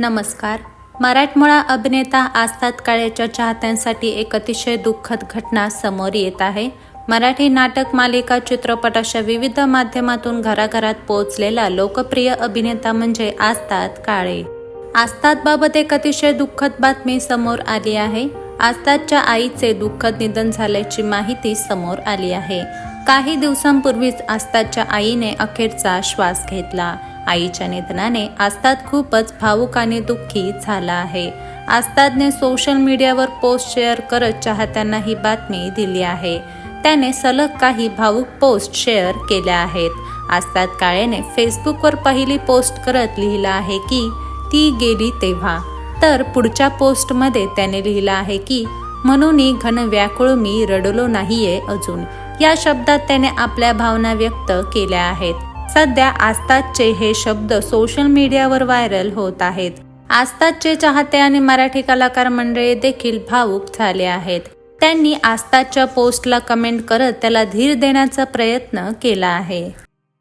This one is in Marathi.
नमस्कार. मराठमोळा अभिनेता आस्ताद काळेच्या चाहत्यांसाठी एक अतिशय दुःखद घटना समोर येत आहे. मराठी नाटक मालिका चित्रपट अशा विविध माध्यमातून घराघरात पोहोचलेला लोकप्रिय अभिनेता म्हणजे आस्ताद काळे आस्तादबाबत एक अतिशय दुःखद बातमी समोर आली आहे. आस्तादच्या आईचे दुःखद निधन झाल्याची माहिती समोर आली आहे. काही दिवसांपूर्वीच आस्तादच्या आईने अखेरचा श्वास घेतला. आईच्या निधनाने आस्ताद खूपच भावुक आणि दुःखी झाला आहे. आस्तादने सोशल मीडियावर पोस्ट शेअर करत चाहत्यांना ही बातमी दिली आहे. त्याने सलग काही भावुक पोस्ट शेअर केल्या आहेत. आस्ताद काळेने फेसबुकवर पहिली पोस्ट करत लिहिलं आहे की ती गेली तेव्हा. तर पुढच्या पोस्टमध्ये त्याने लिहिलं आहे की म्हणून घन व्याकुळ मी रडलो नाहीये अजून. या शब्दात त्याने आपल्या भावना व्यक्त केल्या आहेत. सध्या आस्ताजचे हे शब्द सोशल मीडियावर व्हायरल होत आहेत. आस्ताजचे चाहते आणि मराठी कलाकार मंडळी देखील भावुक झाले आहेत. त्यांनी आस्ताजच्या पोस्टला कमेंट करत त्याला धीर देण्याचा प्रयत्न केला आहे.